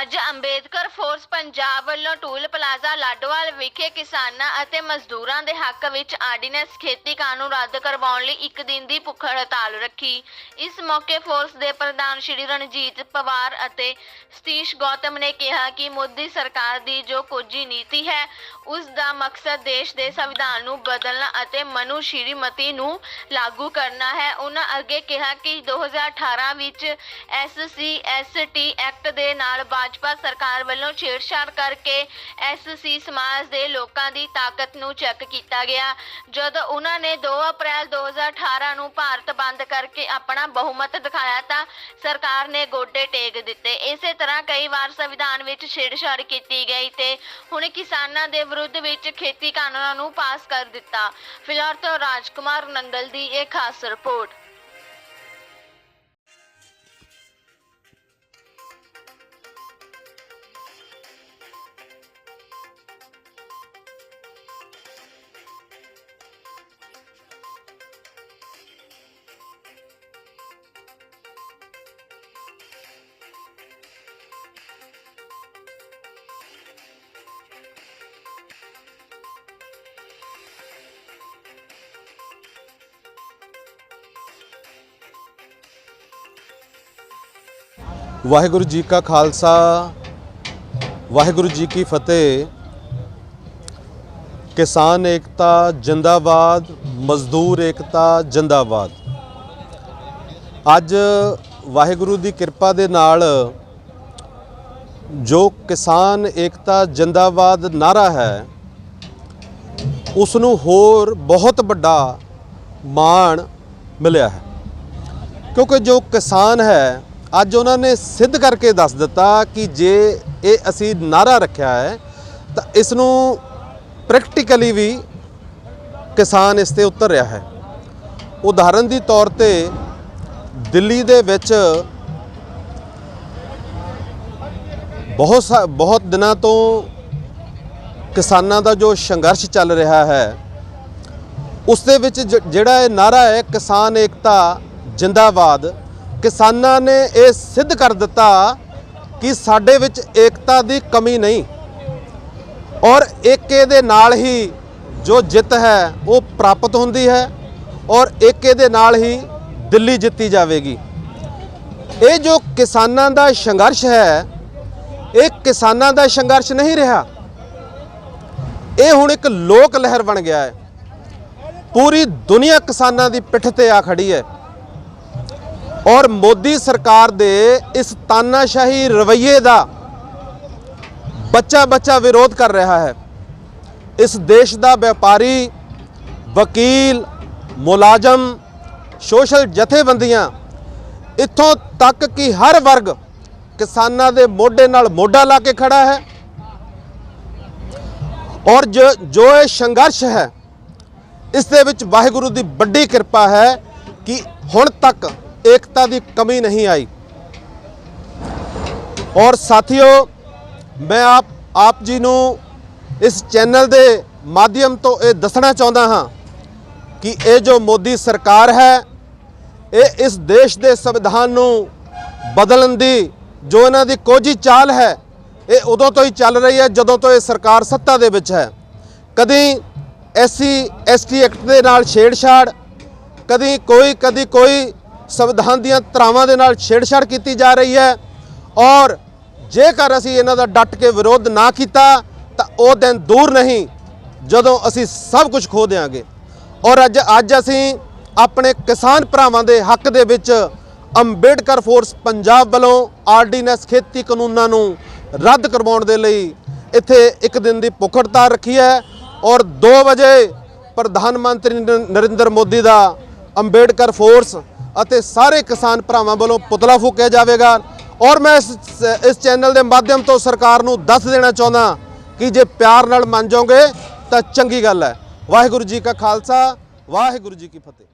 ਅੱਜ ਅੰਬੇਦਕਰ ਫੋਰਸ ਪੰਜਾਬ ਵੱਲੋਂ toll plaza Ladowal ਵਿਖੇ ਕਿਸਾਨਾਂ ਅਤੇ ਮਜ਼ਦੂਰਾਂ ਦੇ ਹੱਕ ਵਿੱਚ ਆਰਡੀਨੈਂਸ ਖੇਤੀ ਕਾਨੂੰਨ ਰੱਦ ਕਰਵਾਉਣ ਲਈ ਇੱਕ ਦਿਨ ਦੀ ਭੁੱਖ ਹੜਤਾਲ ਰੱਖੀ। ਇਸ ਮੌਕੇ ਫੋਰਸ ਦੇ ਪ੍ਰਧਾਨ ਸ਼੍ਰੀ ਰਣਜੀਤ ਪਵਾਰ ਅਤੇ ਸਤੀਸ਼ ਗੌਤਮ ਨੇ ਕਿਹਾ ਕਿ ਮੋਦੀ ਸਰਕਾਰ ਦੀ ਜੋ ਕੋਜੀ ਨੀਤੀ ਹੈ, ਉਸ ਦਾ ਮਕਸਦ ਦੇਸ਼ ਦੇ ਸੰਵਿਧਾਨ ਨੂੰ ਬਦਲਣਾ ਅਤੇ ਮਨੂ ਸ਼੍ਰੀਮਤੀ ਨੂੰ ਲਾਗੂ ਕਰਨਾ ਹੈ। ਉਹਨਾਂ ਅੱਗੇ ਕਿਹਾ ਕਿ 2018 ਵਿੱਚ ਐਸਸੀ ਐਸਟੀ ਐਕਟ ਦੇ ਨਾਲ ਭਾਜਪਾ ਸਰਕਾਰ ਵੱਲੋਂ ਛੇੜਛਾੜ ਕਰਕੇ ਐਸਸੀ ਸਮਾਜ ਦੇ ਲੋਕਾਂ ਦੀ ਤਾਕਤ ਨੂੰ ਚੈੱਕ ਕੀਤਾ ਗਿਆ। ਜਦੋਂ ਉਹਨਾਂ ਨੇ 2 ਅਪ੍ਰੈਲ 2018 ਨੂੰ ਭਾਰਤ ਬੰਦ ਕਰਕੇ ਆਪਣਾ ਬਹੁਮਤ ਦਿਖਾਇਆ ਤਾਂ ਸਰਕਾਰ ਨੇ ਗੋਡੇ ਟੇਕ ਦਿੱਤੇ। ਇਸੇ ਤਰ੍ਹਾਂ ਕਈ ਵਾਰ ਸੰਵਿਧਾਨ ਵਿੱਚ ਛੇੜਛਾੜ ਕੀਤੀ ਗਈ ਤੇ ਹੁਣ ਕਿਸਾਨਾਂ ਦੇ ਵਿਰੁੱਧ ਵਿੱਚ ਖੇਤੀ ਕਾਨੂੰਨਾਂ ਨੂੰ ਪਾਸ ਕਰ ਦਿੱਤਾ। ਫਿਲਹਾਲ ਤੋਂ ਰਾਜਕੁਮਾਰ ਨੰਗਲ ਦੀ ਇਹ ਖਾਸ ਰਿਪੋਰਟ। ਵਾਹਿਗੁਰੂ ਜੀ ਕਾ ਖਾਲਸਾ, ਵਾਹਿਗੁਰੂ ਜੀ ਕੀ ਫਤਿਹ। ਕਿਸਾਨ ਏਕਤਾ ਜਿੰਦਾਬਾਦ, ਮਜ਼ਦੂਰ ਏਕਤਾ ਜਿੰਦਾਬਾਦ। ਅੱਜ ਵਾਹਿਗੁਰੂ ਦੀ ਕਿਰਪਾ ਦੇ ਨਾਲ ਜੋ ਕਿਸਾਨ ਏਕਤਾ ਜਿੰਦਾਬਾਦ ਨਾਰਾ ਹੈ ਉਸ ਨੂੰ ਹੋਰ ਬਹੁਤ ਵੱਡਾ ਮਾਣ ਮਿਲਿਆ ਹੈ। ਕਿਉਂਕਿ ਜੋ ਕਿਸਾਨ ਹੈ ਅੱਜ ਉਹਨਾਂ ਨੇ ਸਿੱਧ ਕਰਕੇ ਦੱਸ ਦਿੱਤਾ ਕਿ ਜੇ ਇਹ ਅਸੀਂ ਨਾਰਾ ਰੱਖਿਆ ਹੈ, ਤਾਂ ਇਸ ਨੂੰ ਪ੍ਰੈਕਟੀਕਲੀ ਵੀ ਕਿਸਾਨ ਇਸ ਤੇ ਉਤਰ ਰਿਹਾ ਹੈ। ਉਦਾਹਰਨ ਦੀ ਤੌਰ ਤੇ ਦਿੱਲੀ ਦੇ ਵਿੱਚ ਬਹੁਤ ਸਾ- ਬਹੁਤ ਦਿਨਾਂ ਤੋਂ ਕਿਸਾਨਾਂ ਦਾ ਜੋ ਸੰਘਰਸ਼ ਚੱਲ ਰਿਹਾ ਹੈ, ਉਸ ਦੇ ਵਿੱਚ ਜਿਹੜਾ ਇਹ ਨਾਰਾ ਹੈ ਕਿਸਾਨ ਏਕਤਾ ਜਿੰਦਾਬਾਦ ਕਿਸਾਨਾਂ ਨੇ ਇਹ ਸਿੱਧ ਕਰ ਦਿੱਤਾ ਕਿ ਸਾਡੇ ਵਿੱਚ ਏਕਤਾ ਦੀ ਕਮੀ ਨਹੀਂ। ਔਰ ਏਕੇ ਦੇ ਨਾਲ ਹੀ ਜੋ ਜਿੱਤ ਹੈ, ਉਹ ਪ੍ਰਾਪਤ ਹੁੰਦੀ ਹੈ ਔਰ ਏਕੇ ਦੇ ਨਾਲ ਹੀ ਦਿੱਲੀ ਜਿੱਤੀ ਜਾਵੇਗੀ। ਇਹ ਜੋ ਕਿਸਾਨਾਂ ਦਾ ਸੰਘਰਸ਼ ਹੈ, ਇਹ ਕਿਸਾਨਾਂ ਦਾ ਸੰਘਰਸ਼ ਨਹੀਂ ਰਿਹਾ। ਇਹ ਹੁਣ ਇੱਕ ਲੋਕ ਲਹਿਰ ਬਣ ਗਿਆ ਹੈ। ਪੂਰੀ ਦੁਨੀਆ ਕਿਸਾਨਾਂ ਦੀ ਪਿੱਠ ਤੇ ਆ ਖੜੀ ਹੈ। ਔਰ ਮੋਦੀ ਸਰਕਾਰ ਦੇ ਇਸ ਤਾਨਾਸ਼ਾਹੀ ਰਵੱਈਏ ਦਾ ਬੱਚਾ ਬੱਚਾ ਵਿਰੋਧ ਕਰ ਰਿਹਾ ਹੈ। ਇਸ ਦੇਸ਼ ਦਾ ਵਪਾਰੀ, ਵਕੀਲ, ਮੁਲਾਜ਼ਮ, ਸੋਸ਼ਲ ਜਥੇਬੰਦੀਆਂ ਇੱਥੋਂ ਤੱਕ ਕਿ ਹਰ ਵਰਗ ਕਿਸਾਨਾਂ ਦੇ ਮੋਢੇ ਨਾਲ ਮੋਢਾ ਲਾ ਕੇ ਖੜਾ ਹੈ। ਔਰ ਜੋ ਜੋ ਇਹ ਸੰਘਰਸ਼ ਹੈ, ਇਸ ਦੇ ਵਿੱਚ ਵਾਹਿਗੁਰੂ ਦੀ ਵੱਡੀ ਕਿਰਪਾ ਹੈ ਕਿ ਹੁਣ ਤੱਕ ਏਕਤਾ ਦੀ ਕਮੀ ਨਹੀਂ ਆਈ। ਔਰ ਸਾਥੀਓ, ਮੈਂ ਆਪ ਆਪ ਜੀ ਨੂੰ ਇਸ ਚੈਨਲ ਦੇ ਮਾਧਿਅਮ ਤੋਂ ਇਹ ਦੱਸਣਾ ਚਾਹੁੰਦਾ ਹਾਂ ਕਿ ਇਹ ਜੋ ਮੋਦੀ ਸਰਕਾਰ ਹੈ, ਇਹ ਇਸ ਦੇਸ਼ ਦੇ ਸੰਵਿਧਾਨ ਨੂੰ ਬਦਲਣ ਦੀ ਜੋ ਇਹਨਾਂ ਦੀ ਕੋਝੀ ਚਾਲ ਹੈ, ਇਹ ਉਦੋਂ ਤੋਂ ਹੀ ਚੱਲ ਰਹੀ ਹੈ ਜਦੋਂ ਤੋਂ ਇਹ ਸਰਕਾਰ ਸੱਤਾ ਦੇ ਵਿੱਚ ਹੈ। ਕਦੀ ਐਸਸੀ, ਐਸਟੀ ਐਕਟ ਦੇ ਨਾਲ ਛੇੜਛਾੜ, ਕਦੀ ਕੋਈ ਕਦੀ ਕੋਈ ਸੰਵਿਧਾਨ ਦੀਆਂ ਧਰਾਵਾਂ ਦੇ ਨਾਲ ਛੇੜਛਾੜ ਕੀਤੀ ਜਾ ਰਹੀ ਹੈ ਔਰ ਜੇਕਰ ਅਸੀਂ ਇਹਨਾਂ ਦਾ ਡਟ ਕੇ ਵਿਰੋਧ ਨਾ ਕੀਤਾ, ਤਾਂ ਉਹ ਦਿਨ ਦੂਰ ਨਹੀਂ, ਜਦੋਂ ਅਸੀਂ ਸਭ ਕੁਝ ਖੋ ਦਿਆਂਗੇ। ਔਰ ਅੱਜ ਅੱਜ ਅਸੀਂ ਆਪਣੇ ਕਿਸਾਨ ਭਰਾਵਾਂ ਦੇ ਹੱਕ ਦੇ ਵਿੱਚ ਅੰਬੇਡਕਰ ਫੋਰਸ ਪੰਜਾਬ ਵੱਲੋਂ ਆਰਡੀਨੈਂਸ ਖੇਤੀ ਕਾਨੂੰਨਾਂ ਨੂੰ ਰੱਦ ਕਰਵਾਉਣ ਦੇ ਲਈ ਇੱਥੇ ਇੱਕ ਦਿਨ ਦੀ ਭੁੱਖ ਹੜਤਾਲ ਰੱਖੀ ਹੈ ਔਰ 2 ਵਜੇ ਪ੍ਰਧਾਨ ਮੰਤਰੀ ਨ- ਨਰਿੰਦਰ ਮੋਦੀ ਦਾ ਅੰਬੇਡਕਰ ਫੋਰਸ ਅਤੇ ਸਾਰੇ ਕਿਸਾਨ ਭਰਾਵਾਂ ਵੱਲੋਂ ਪੁਤਲਾ ਫੂਕਿਆ ਜਾਵੇਗਾ। ਔਰ ਮੈਂ ਇਸ ਇਸ ਚੈਨਲ ਦੇ ਮਾਧਿਅਮ ਤੋਂ ਸਰਕਾਰ ਨੂੰ ਦੱਸ ਦੇਣਾ ਚਾਹੁੰਦਾ ਕਿ ਜੇ ਪਿਆਰ ਨਾਲ ਮੰਨ ਜਾਓਗੇ ਤਾਂ ਚੰਗੀ ਗੱਲ ਹੈ। ਵਾਹਿਗੁਰੂ ਜੀ ਕਾ ਖਾਲਸਾ, ਵਾਹਿਗੁਰੂ ਜੀ ਕੀ ਫਤਿਹ।